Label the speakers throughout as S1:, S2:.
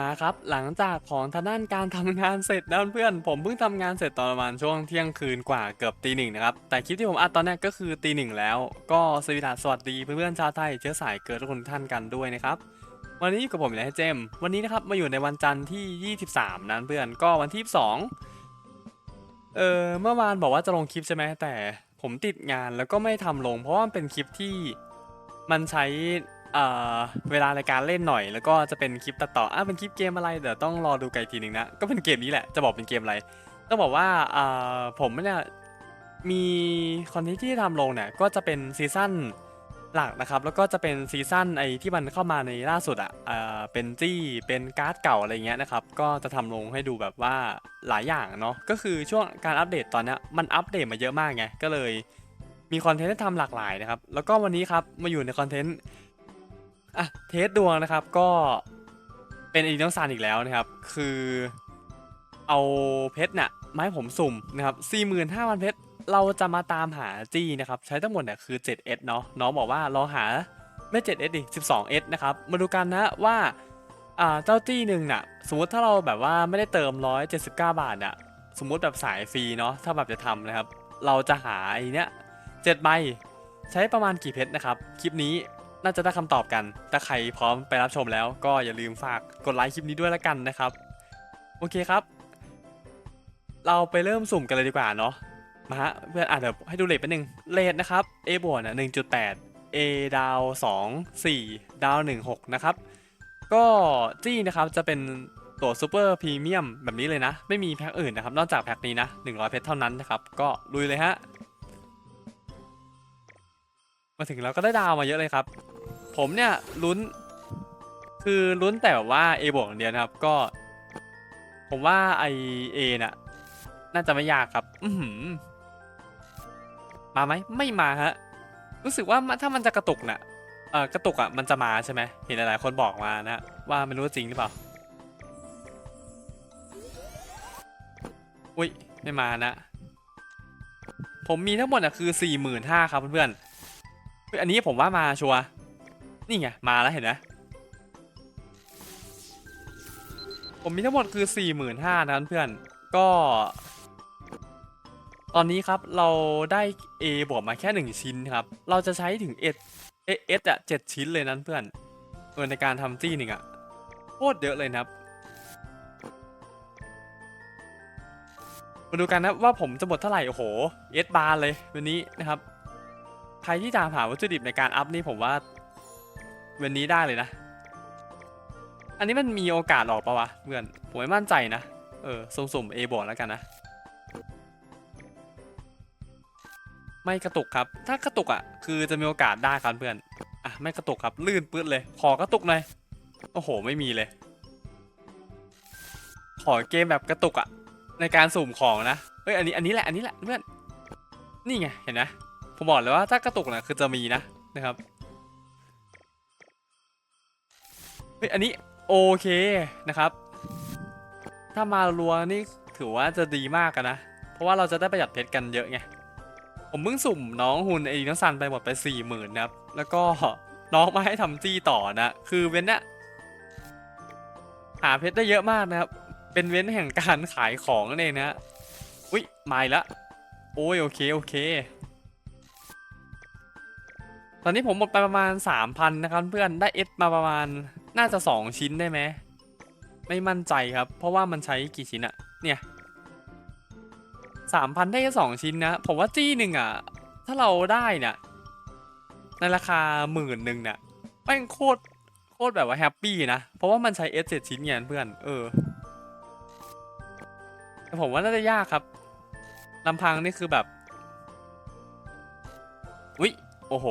S1: มาครับหลังจากของทางด้านการทำงานเสร็จนะเพื่อนผมเพิ่งทำงานเสร็จตอนประมาณช่วงเที่ยงคืนกว่าเกือบตีหนึ่งนะครับแต่คลิปที่ผมอัดตอนนี้ก็คือตีหนึ่งแล้ว ก็สวัสดีสวัสดีเพื่อนๆชาวไทยเชื้อสายเกิดทุกคนท่านกันด้วยนะครับวันนี้อยู่กับผมแล้วเจม วันนี้นะครับมาอยู่ในวันจันทร์ที่ 23 นั้นเพื่อนก็วันที่2เออเมื่อวานบอกว่าจะลงคลิปใช่ไหมแต่ผมติดงานแล้วก็ไม่ทำลง เพราะว่ามันเป็นคลิปที่มันใช้ เวลาในการเล่นหน่อย แล้วก็จะเป็นคลิปตัดต่ออะเป็นคลิปเกมอะไรเดี๋ยวต้องรอดูไกลทีหนึ่งนะก็เป็นเกมนี้แหละจะบอกเป็นเกมอะไรต้องบอกว่าผมเนี่ยมีคอนเทนต์ที่ทำลงเนี่ยก็จะเป็นซีซั่นหลักนะครับแล้วก็จะเป็นซีซั่นไอที่มันเข้ามาในล่าสุดอะอ่าเป็นจี้เป็นการ์ดเก่าอะไรเงี้ยนะครับก็จะทำลงให้ดูแบบว่าหลายอย่างเนาะก็คือช่วงการอัปเดตตอนนี้มันอัปเดตมาเยอะมากไงก็เลยมีคอนเทนต์ให้ทำหลากหลายนะครับแล้วก็วันนี้ครับมาอยู่ในคอนเทนต์ อะเทสดวงนะครับก็เป็นอีกน้องซานอีกแล้วนะครับ คือเอาเพชรเนี่ยไม้ผมสุ่มนะครับ45,000เพชรเราจะมาตามหาจี้นะครับ ใช้ทั้งหมดเนี่ยคือ 7S เนาะน้องบอกว่าลองหาไม่ 7S ดิ 12S นะครับ มาดูกันนะว่าอ่าเจ้าจี้หนึ่งน่ะ สมมติถ้าเราแบบว่าไม่ได้เติม 179 บาทน่ะ สมมติแบบสายฟรีเนาะถ้าแบบจะทำนะครับ เราจะหาไอ้เนี้ย7ใบใช้ประมาณกี่เพชรนะครับ คลิปนี้ น่าจะได้คำตอบกัน ถ้าใครพร้อมไปรับชมแล้วก็อย่าลืมฝากกดไลค์คลิปนี้ด้วยละกันนะครับ โอเคครับ เราไปเริ่มสุ่มกันเลยดีกว่าเนาะ มาฮะเพื่อนอ่านเดี๋ยวให้ดูเลทไปหนึ่งเลทนะครับ A บวกน่ะ1.8 A ดาว2 4 ดาว 1 6 นะครับ ก็จี้นะครับจะเป็นตัวซูเปอร์พรีเมียมแบบนี้เลยนะ ไม่มีแพ็คอื่นนะครับ นอกจากแพ็คนี้นะ 100 เพชรเท่านั้นนะครับ ก็ลุยเลยฮะ มาถึงแล้วก็ได้ดาวมาเยอะเลยครับ ผมเนี่ยลุ้น คือลุ้นแต่แบบว่า A บวกอย่างเดียวนะครับ ก็ ผมว่าไอเอน่ะ น่าจะไม่ยากครับ อือหือมาไหมไม่มาฮะ รู้สึกว่าถ้ามันจะกระตุกน่ะเออกระตุกอะมันจะมาใช่ไหมเห็นหลายๆคนบอกมานะว่าไม่รู้จริงหรือเปล่าอุ้ยไม่มานะ ผมมีทั้งหมดอะคือสี่หมื่นห้าครับเพื่อนๆอันนี้ผมว่ามาชัวร์ นี่ไง มาแล้วเห็นไหมผมมีทั้งหมดคือ4 5 0 0 0นะครับเพื่อน ก็ ตอนนี้ครับเราได้ A บวกมาแค่ 1 ชิ้นครับ เราจะใช้ถึง S S อะ7ชิ้นเลยนั้นเพื่อนเออในการทำจี้หนึ่งอะโคตรเยอะเลยนะครับมาดูกันนะว่าผมจะหมดเท่าไหร่โอ้โห S บาร์เลยวันนี้นะครับ ใครที่ตามหาวัตถุดิบในการอัพนี่ผมว่า วันนี้ได้เลยนะ อันนี้มันมีโอกาสออกปะวะเพื่อนผมไม่มั่นใจนะ เออสุ่มๆ A บวกแล้วกันนะ ไม่กระตุกครับ ถ้ากระตุกอะ คือจะมีโอกาสได้ครับเพื่อน อะ ไม่กระตุกครับ ลื่นปื๊ดเลย ขอกระตุกหน่อย โอ้โห ไม่มีเลย ขอเกมแบบกระตุกอะ ในการสุ่มของนะเฮ้ย อันนี้ อันนี้แหละ อันนี้แหละเพื่อน นี่ไง เห็นไหมผมบอกเลยว่าถ้ากระตุกนะคือจะมีนะนะครับ ฮ้ยอันนี้โอเคนะครับ ถ้ามารัวนี่ถือว่าจะดีมากกันนะ เพราะว่าเราจะได้ประหยัดเพชรกันเยอะไง ผมเพิ่งสุ่มน้องหุ่นไอ้น้องซันไปหมดไปสี่หมื่นนะครับ แล้วก็น้องมาให้ทำจี้ต่อนะ คือเว้นเนี่ยหาเพชรได้เยอะมากนะครับ เป็นเว้นแห่งการขายของนั่นเองนะอุ้ยมาแล้วโอ้ยโอเคโอเค ตอนนี้ผมหมดไปประมาณ 3,000 นะครับเพื่อนได้เอสมาประมาณ น่าจะ 2 ชิ้นได้ไหมไม่มั่นใจครับ เพราะว่ามันใช้กี่ชิ้นอะเนี่ย3,000ได้แค่2ชิ้นนะ ผมว่าจี้หนึ่งอะถ้าเราได้เนี่ยในราคาหมื่นหนึ่งเนี่ยแม่งโคตรโคตรแบบว่าแฮปปี้นะ เพราะว่ามันใช้เอสเจ็ดชิ้นไงเพื่อน เออแต่ผมว่าน่าจะยากครับลำพังนี่คือแบบอุ๊ยโอ้โห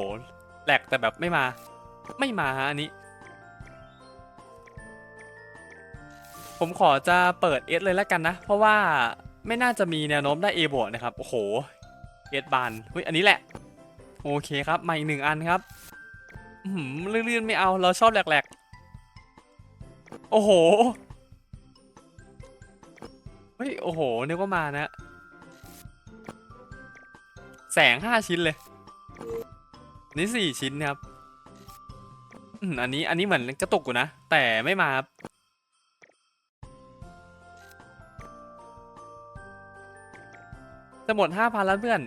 S1: แหลกแต่แบบไม่มา ไม่มาฮะอันนี้ ผมขอจะเปิด S เลยแล้วกันนะ เพราะว่าไม่น่าจะมีแนวโน้มได้ A บวกนะครับ โอ้โห S บานเฮ้ยอันนี้แหละ โอเคครับมาอีกหนึ่งอันครับหืมลื่นๆไม่เอาเราชอบแหลกๆ โอ้โห เฮ้ย โอ้โหนึกว่ามานะ แสงห้าชิ้นเลย นี่สี่ชิ้นครับอันนี้อันนี้เหมือนกระตุกอยู่นะ แต่ไม่มา จะหมดห้าพันแล้วเพื่อน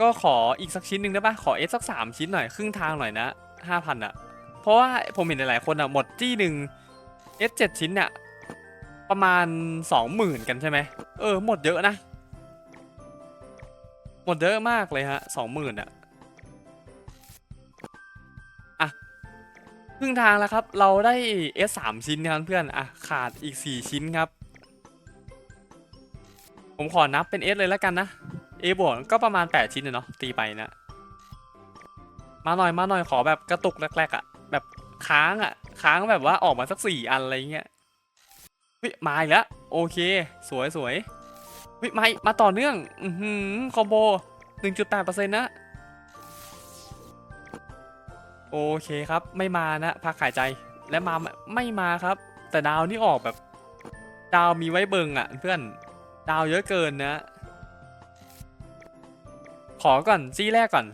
S1: ก็ขออีกสักชิ้นหนึ่งได้ปะขอเอสสักสามชิ้นหน่อยครึ่งทางหน่อยนะห้าพันอะเพราะว่าผมเห็นหลายๆคนอะหมดจี้หนึ่งเอสเจ็ดชิ้นเนี่ยประมาณสองหมื่นกันใช่ไหมเออหมดเยอะนะ หมดเยอะมากเลยฮะสองหมื่นอะอะครึ่งทางแล้วครับ เราได้ S สามชิ้นนะครับเพื่อนอะขาดอีกสี่ชิ้นครับ ผมขอนับเป็น S เลยแล้วกันนะ A บวกก็ประมาณ 8 ชิ้นเนาะตีไปนะ มาหน่อยมาหน่อยขอแบบกระตุกแรกๆอะ่ะ แบบค้างอะ่ะ ค้างแบบว่าออกมาสักสี่อันอะไรเงี้ยเฮ้ยมาอีกแล้วโอเค สวยสวยเฮ้ยมามาต่อเนื่อง อือหือคอมโบหนึ่งจุดแปดเปอร์เซ็นต์นะ โอเคครับไม่มานะพักหายใจและมาไม่มาครับ แต่ดาวนี่ออกแบบ ดาวมีไว้เบิงอะเพื่อน ดาวเยอะเกินนะ ขอก่อนจี้แรกก่อน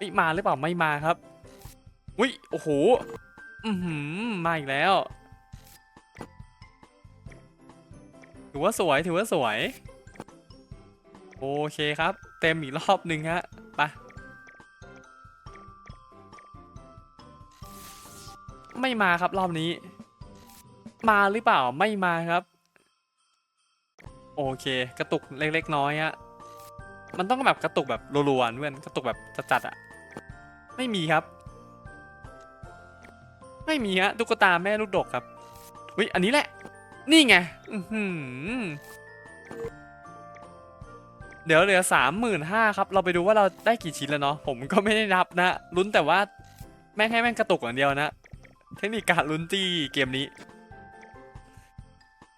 S1: นี่มาหรือเปล่าไม่มาครับอุ้ยโอ้โหอือหือมาอีกแล้ว ถือว่าสวยถือว่าสวย โอเคครับ เต็มอีกรอบหนึ่งฮะไปไม่มาครับรอบนี้ มาหรือเปล่าไม่มาครับ เค กระตุกเล็กๆน้อยอะมันต้องแบบกระตุกแบบรัวๆเพื่อนกระตุกแบบจัดๆอะไม่มีครับ ไม่มีฮะตุ๊กตาแม่ลูกดกครับอุ้ยอันนี้แหละ นี่ไงเดี๋ยวเหลือสามหมื่นห้าครับ เราไปดูว่าเราได้กี่ชิ้นแล้วเนาะผมก็ไม่ได้นับนะลุ้นแต่ว่าแม่งให้แม่งกระตุกอย่างเดียวนะ เทคนิคการลุ้นจี้เกมนี้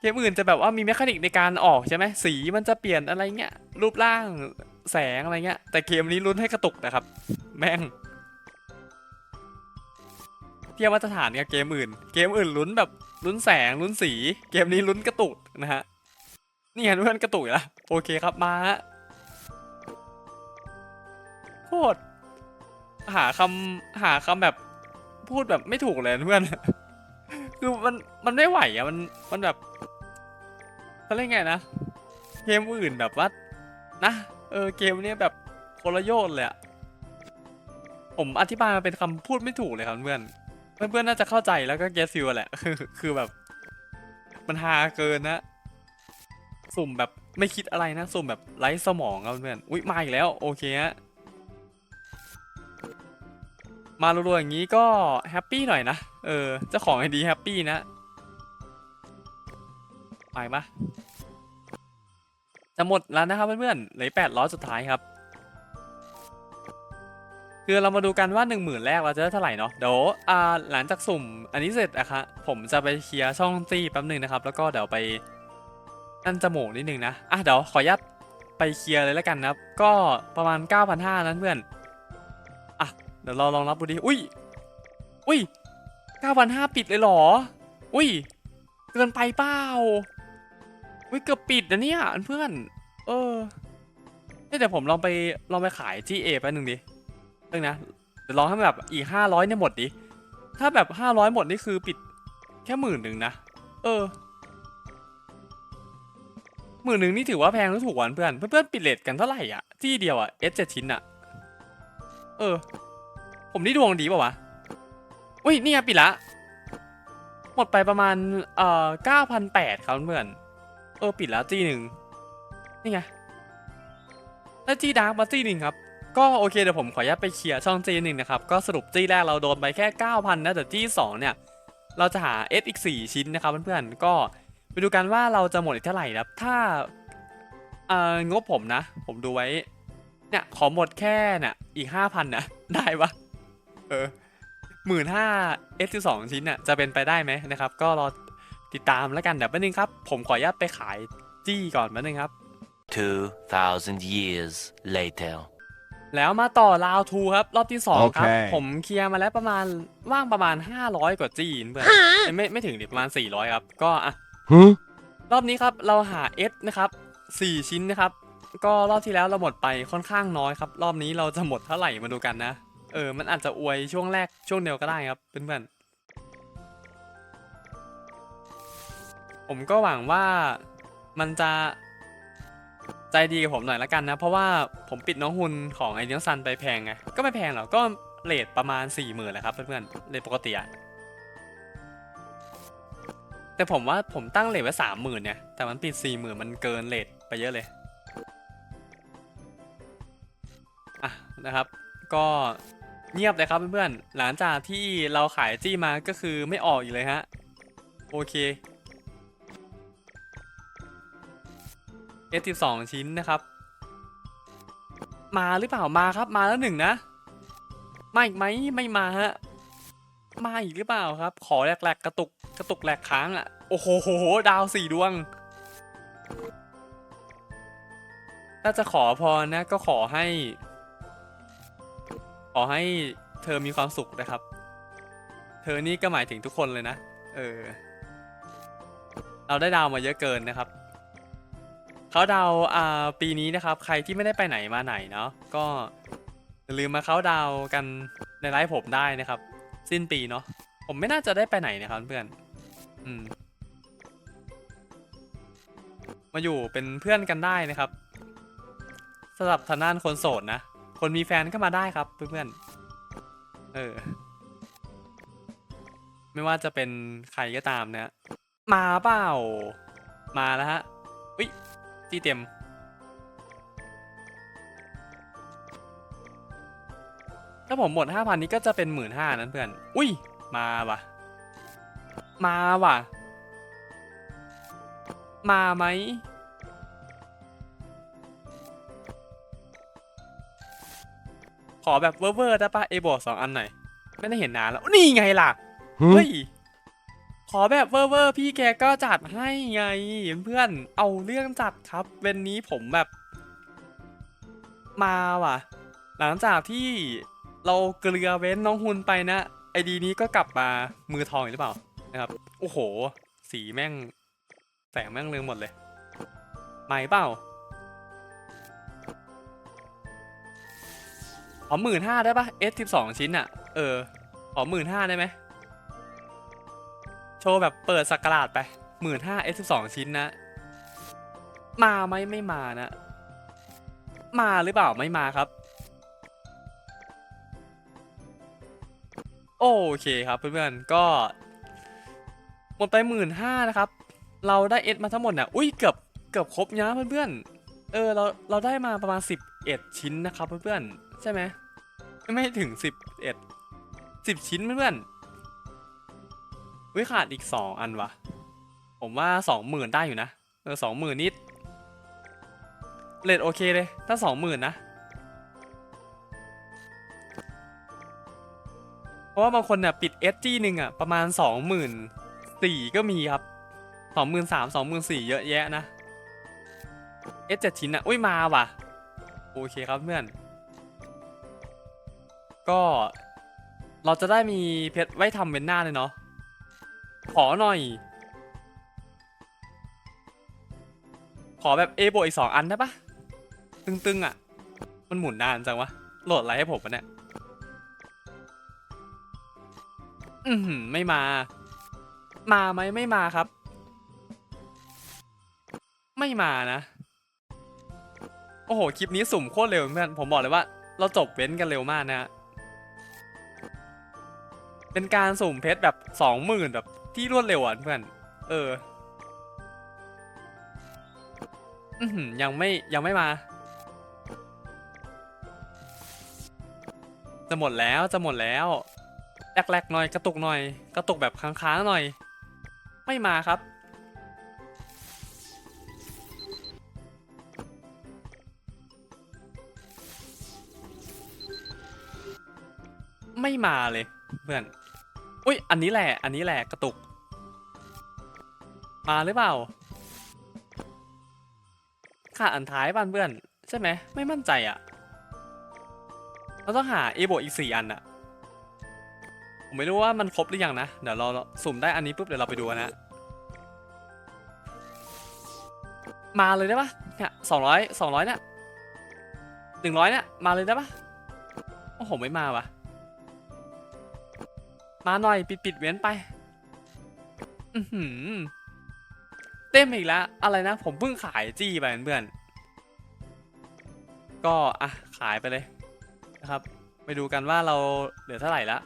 S1: กมอื่นจะแบบว่ามีแมคานิกในการออกใช่ไหมสีมันจะเปลี่ยนอะไรเงี้ยรูปร่างแสงอะไรเงี้ย แต่เกมนี้ลุ้นให้กระตุกนะครับ แม่งเทียบมาตรฐานกับเกมอื่น เกมอื่นลุ้นแบบลุ้นแสงลุ้นสี เกมนี้ลุ้นกระตุกนะฮะนี่เห็นเพื่อนกระตุกแล้วโอเคครับมาโคตรหาคำหาคำแบบพูดแบบไม่ถูกเลยเพื่อนคือมันมันไม่ไหวอะมันมันแบบ เขาเรียกไงนะ เกมอื่นแบบว่านะ เออเกมเนี้ยแบบคนละโยชน์เลยอะผมอธิบายมาเป็นคำพูดไม่ถูกเลยครับเพื่อนเพื่อนๆน่าจะเข้าใจแล้วก็เก็ตฟิลแหละ คือแบบ มันฮาเกินนะ สุ่มแบบไม่คิดอะไรนะ สุ่มแบบไร้สมองครับเพื่อน อุ้ยมาอีกแล้ว โอเคฮะ มารัวๆอย่างนี้ก็แฮปปี้หน่อยนะ เออ เจ้าของไอดีแฮปปี้นะ ไปปะ จะหมดแล้วนะครับเพื่อนๆเหลือแปดล้อสุดท้ายครับ คือเรามาดูกันว่า1 0,000แรกเราจะได้เท่าไหร่เนาะเดี๋ยวอ่าหลังจากสุ่มอันนี้เสร็จอะคะผมจะไปเคลียร์ช่องตี้แป๊บหนึ่งนะครับ แล้วก็เดี๋ยวไปนั่นจมูกนิดนึงนะอะเดี๋ยวขออนุญาตไปเคลียร์เลยแล้วกันนะครับ ก็ประมาณ 9,500นั้นเพื่อนอะเดี๋ยวเราลองรับดูดิอุ้ยอุ้ย9,500ปิดเลยเหรอ อุ้ยเกินไปเปล่า อุ้ยเกือบปิดนะเนี่ยเพื่อน เออเฮ้ยเดี๋ยวผมลองไปลองไปขายที่เอแป๊บนึงดิเรื่งนะเดี๋ยวลองให้แบบอีกห้าร้อยเนี่ยหมดดิ ถ้าแบบห้าร้อยหมดนี่คือปิดแค่หมื่นหนึ่งนะ เออหมื่นหนึ่งนี่ถือว่าแพงหรือถูกว่าเพื่อน เพื่อนปิดเลทกันเท่าไหร่อะ ที่เดียวอะ S เจ็ดชิ้นอะ เออ ผมนี่ดวงดีป่าวะอุ้ยนี่ไงปิดละ หมดไปประมาณเอ่อเก้าพันแปดครับเพื่อน เออปิดแล้วจี้หนึ่งนี่ไงแล้วจี้ดาร์กมาจี้หนึ่งครับก็โอเคเดี๋ยวผมขออนุญาตไปเคลียร์ช่องจี้หนึ่งนะครับก็สรุปจี้แรกเราโดนไปแค่ 9,000นะแต่จี้สองเนี่ยเราจะหา S อีก 4 ชิ้นนะครับเพื่อนๆก็ไปดูกันว่าเราจะหมดอีกเท่าไหร่นะครับถ้าเอ่องบผมนะ ผมดูไว้เนี่ยขอหมดแค่น่ะอีก 5,000นะได้ปะเออหมื่นห้า S สองชิ้นน่ะจะเป็นไปได้ไหมนะครับ ก็รอ ติดตามแล้วกันเดี๋ยวแป๊บนึงครับ ผมขออนุญาตไปขายจี้ก่อนแป๊บนึงครับ
S2: 2,000 years later.
S1: แล้วมาต่อราวทูครับ รอบที่ 2 ครับ
S3: โอเค
S1: ผมเคลียร์มาแล้วประมาณว่างประมาณ 500 กว่าจีนเพื่อนเอ้ยไม่ไม่ถึงดิประมาณ 400 ครับ ก็อะ
S3: Huh?
S1: รอบนี้ครับเราหา S นะครับ 4 ชิ้นนะครับ ก็รอบที่แล้วเราหมดไปค่อนข้างน้อยครับ รอบนี้เราจะหมดเท่าไหร่มาดูกันนะ เออ มันอาจจะอวยช่วงแรกช่วงเดียวก็ได้ครับเพื่อนๆ ผมก็หวังว่ามันจะใจดีกับผมหน่อยละกันนะ เพราะว่าผมปิดน้องหุนของไอเดียซันไปแพงไงก็ไม่แพงหรอกก็เลทประมาณ4ี่หมื่นแหละครับเพื่อนๆเลทปกติอะแต่ผมว่าผมตั้งเลทไว้สามหมื่นเนี่ยแต่มันปิดสี่หมื่นมันเกินเลทไปเยอะเลยอะนะครับ ก็เงียบเลยครับเพื่อนๆหลังจากที่เราขายจี้มาก็คือไม่ออกอีกเลยฮะโอเค S12 ชิ้นนะครับ มาหรือเปล่ามาครับ มาแล้วหนึ่งนะมาอีกไหมไม่มาฮะมาอีกหรือเปล่าครับ ขอแหลกๆกระตุกกระตุกแหลกค้างอะโอ้โหโหโหดาวสี่ดวงถ้าจะขอพรนะ ก็ขอให้ ขอให้เธอมีความสุขนะครับ เธอนี่ก็หมายถึงทุกคนเลยนะ เออ เราได้ดาวมาเยอะเกินนะครับ เขาดาวอ่าปีนี้นะครับ ใครที่ไม่ได้ไปไหนมาไหนเนาะก็อย่าลืมมาเขาดาวกันในไลฟ์ผมได้นะครับ สิ้นปีเนาะผมไม่น่าจะได้ไปไหนนะครับเพื่อนอืมมาอยู่เป็นเพื่อนกันได้นะครับสำหรับทางด้านคนโสดนะ คนมีแฟนก็มาได้ครับเพื่อนๆเออ ไม่ว่าจะเป็นใครก็ตามเนี่ยมาเปล่า มาแล้วฮะ อุ้ย ที่เต็ม ถ้าผมหมดห้าพันนี้ก็จะเป็นหมื่นห้านั้นเพื่อน อุ้ย มาว่ะ มาว่ะ มาไหมขอแบบเวอร์ๆได้ปะเอบวกสองอันหน่อย ไม่ได้เห็นนานแล้ว นี่ไงล่ะ เฮ้ยข อแบบเวอร์พี่แกก็จัดให้ไงเพื่อนเอาเรื่องจัดครับเวนนี้ผมแบบ มาว่ะ หลังจากที่เราเกลือเว้นน้องฮุนไปนะไอดีนี้ก็กลับมามือทองอีกหรือเปล่านะครับโอ้โห สีแม่งแสงแม่งเรืองหมดเลยไม่เปล่าขอหมื่นห้าได้ปะ S สิบสองชิ้นอะเออขอหมื่นห้าได้ไหม โชว์แบบเปิดสักกราดไปหมื่นห้า S สิบสองชิ้นนะ มาไหมไม่มานะ มาหรือเปล่าไม่มาครับ โอเคครับเพื่อนๆก็หมดไปหมื่นห้านะครับ เราได้เอสมาทั้งหมดเนี่ยอุ้ยเกือบเกือบครบนะเพื่อนๆเออเราเราได้มาประมาณ11ชิ้นนะครับเพื่อนๆใช่ไหมไม่ไม่ถึง11 10ชิ้นเพื่อนๆ วิขาดอีก2อันวะผมว่า20,000ได้อยู่นะ เออ20,000นิดเลทโอเคเลย ถ้า20,000นนะ เพราะว่าบางคนเนี่ยปิด s อสจีหนึ่งอะประมาณ24,000ก็มีครับ23,000 24,000เยอะแยะนะ S 7ชิ้นอะอุ้ยมาว่ะ โอเคครับเพื่อน ก็เราจะได้มีเพชรไว้ทำเวนหน้าเลยเนาะ ขอหน่อย ขอแบบ A บวกอีกสองอันได้ปะตึงๆอะ มันหมุนนานจังวะ โหลดอะไรให้ผมปะเนี่ย อือหือไม่มา มาไหมไม่มาครับ ไม่มานะ โอ้โห คลิปนี้สุ่มโคตรเร็วเพื่อน ผมบอกเลยว่า เราจบเว้นกันเร็วมากนะฮะเป็นการสุ่มเพชรแบบสองหมื่นแบบ ที่รวดเร็วอะเพื่อน เออยังไม่ยังไม่มา จะหมดแล้วจะหมดแล้วแรกๆหน่อยกระตุกหน่อย กระตุกแบบค้างๆหน่อย ไม่มาครับ ไม่มาเลยเพื่อน อุ้ยอันนี้แหละ อันนี้แหละกระตุก มาหรือเปล่าขาดอันท้ายบ้านเพื่อน ใช่ไหมไม่มั่นใจอะ่ะ เราต้องหาเอโบอีกสี่อันอะ่ะ ผมไม่รู้ว่ามันครบหรือยังนะ เดี๋ยวเราสุ่มได้อันนี้ปุ๊บเดี๋ยวเราไปดูนะ มาเลยได้ปะเนี่ยสองร้อยสองร้อยเนี่ยหนึ่งร้อยเนี่ยมาเลยได้ปะโอ้โหไม่มาว่ะ มาหน่อยปิดปิดเว้นไปอือหือเต็มอีกแล้ว อะไรนะ ผมเพิ่งขายจี้ไปเพื่อนก็อะขายไปเลยนะครับ ไปดูกันว่าเราเหลือเท่าไหร่ละ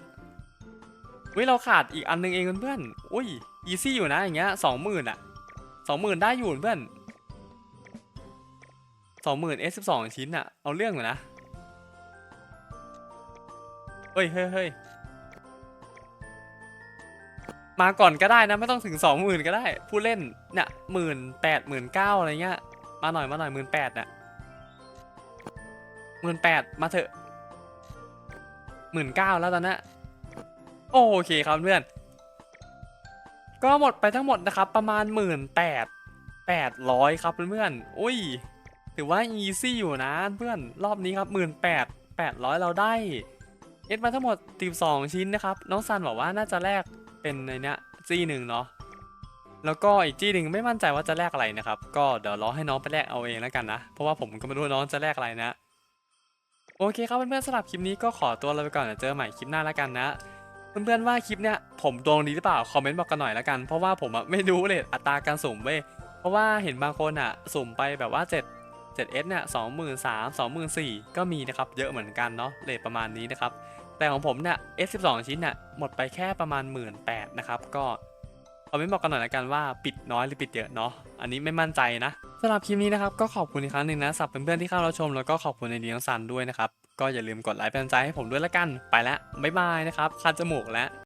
S1: เฮ้ยเราขาดอีกอันนึงเองเพื่อนอุ้ยอีซี่อยู่นะอย่างเงี้ยสองหมื่นอะสองหมื่นได้อยู่เพื่อนสองหมื่นเอสิบสองชิ้นอะเอาเรื่องอยู่นะเฮ้ยเฮ้ยเฮ้ย มาก่อนก็ได้นะไม่ต้องถึงสองหมื่นก็ได้ ผู้เล่นเนี่ยหมื่นแปดหมื่นเก้าอะไรเงี้ยมาหน่อยมาหน่อยหมื่นแปดน่ะหมื่นแปดมาเถอะหมื่นเก้าแล้วตอนนี้โอเคครับเพื่อน ก็หมดไปทั้งหมดนะครับ ประมาณหมื่นแปดแปดร้อยครับเพื่อนๆอุ้ยถือว่าอีซี่อยู่นะเพื่อนรอบนี้ครับหมื่นแปดแปดร้อยเราได้เอสมาทั้งหมดตีสองชิ้นนะครับ น้องซันบอกว่าน่าจะแลก เป็นในเนี้ยจี้หนึ่งเนาะแล้วก็อีกจี้หนึ่งไม่มั่นใจว่าจะแลกอะไรนะครับ ก็เดี๋ยวรอให้น้องไปแลกเอาเองแล้วกันนะเพราะว่าผมก็ไม่รู้น้องจะแลกอะไรนะ โอเคครับเพื่อนๆสำหรับคลิปนี้ก็ขอตัวลาไปก่อนเดี๋ยวเจอใหม่คลิปหน้าแล้วกันนะเพื่อนๆว่าคลิปเนี้ยผมดวงดีหรือเปล่าคอมเมนต์บอกกันหน่อยแล้วกันเพราะว่าผมอะไม่รู้เลยอัตราการสุ่มเว้ยเพราะว่าเห็นบางคนอะสุ่มไปแบบว่า 7 7S เนี่ยสองหมื่นสามสองหมื่นสี่ก็มีนะครับเยอะเหมือนกันเนาะเลทประมาณนี้นะครับ แต่ของผมเนี่ย S12 ชิ้นเนี่ยหมดไปแค่ประมาณ 1 8ื่นนะครับ ก็คอมเมนต์บอกกันหน่อยละกันว่าปิดน้อยหรือปิดเยอะเนาะ อันนี้ไม่มั่นใจนะสำหรับคลิปนี้นะครับก็ขอบคุณอีกครั้งหนึ่งนะสำหรับเพื่อนๆที่เข้ารับชมแล้วก็ขอบคุณในดีน้องซันด้วยนะครับ ก็อย่าลืมกดไลค์เป็นกำใจให้ผมด้วยละกัน ไปแล้วบ๊ายบายนะครับคัดจมูกแล้ว